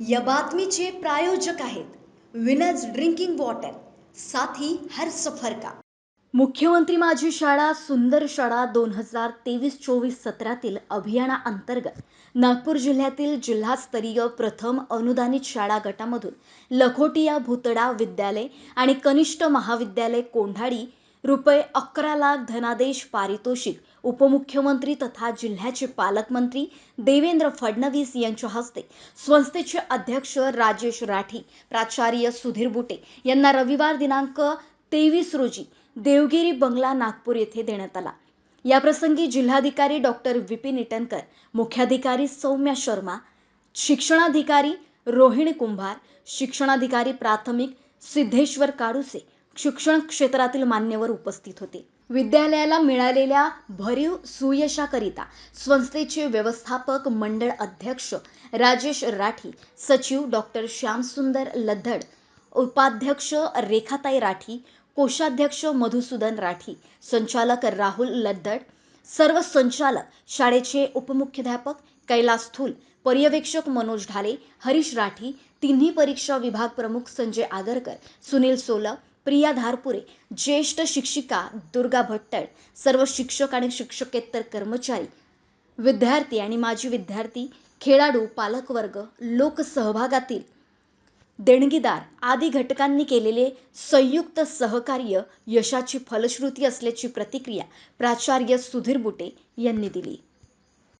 या बातमीचे प्रायोजक आहेत विनर्स ड्रिंकिंग वॉटर. साथी हर सफर का. मुख्यमंत्री माझी शाळा सुंदर शाळा दोन हजार तेवीस चोवीस सत्रातील अभियानाअंतर्गत नागपूर जिल्ह्यातील जिल्हास्तरीय प्रथम अनुदानित शाळा गटामधून लखोटिया भुतडा विद्यालय आणि कनिष्ठ महाविद्यालय कोंढाळी रुपये अकरा लाख धनादेश पारितोषिक उपमुख्यमंत्री तथा जिल्ह्याचे पालकमंत्री देवेंद्र फडणवीस यांच्या हस्ते संस्थेचे अध्यक्ष राजेश राठी प्राचार्य सुधीर बुटे यांना रविवार दिनांक तेवीस रोजी देवगिरी बंगला नागपूर येथे देण्यात आला. याप्रसंगी जिल्हाधिकारी डॉक्टर विपिन इटनकर मुख्याधिकारी सौम्या शर्मा शिक्षणाधिकारी रोहिणी कुंभार शिक्षणाधिकारी प्राथमिक सिद्धेश्वर काडुसे शिक्षण क्षेत्रातील मान्यवर उपस्थित होते. विद्यालयाला मिळालेल्या भरीव सुयशाकरिता संस्थेचे व्यवस्थापक मंडळ अध्यक्ष राजेश राठी सचिव डॉक्टर श्यामसुंदर लद्धड उपाध्यक्ष रेखाताई राठी कोषाध्यक्ष मधुसूदन राठी संचालक राहुल लद्धड सर्व संचालक शाळेचे उपमुख्याध्यापक कैलास थूल पर्यवेक्षक मनोज ढाले हरीश राठी तिन्ही परीक्षा विभाग प्रमुख संजय आगरकर सुनील सोलक प्रिया धारपुरे ज्येष्ठ शिक्षिका दुर्गा भट्टळ सर्व शिक्षक आणि शिक्षकेतर कर्मचारी विद्यार्थी आणि माजी विद्यार्थी खेळाडू पालकवर्ग लोकसहभागातील देणगीदार आदी घटकांनी केलेले संयुक्त सहकार्य यशाची फलश्रुती असल्याची प्रतिक्रिया प्राचार्य सुधीर बुटे यांनी दिली.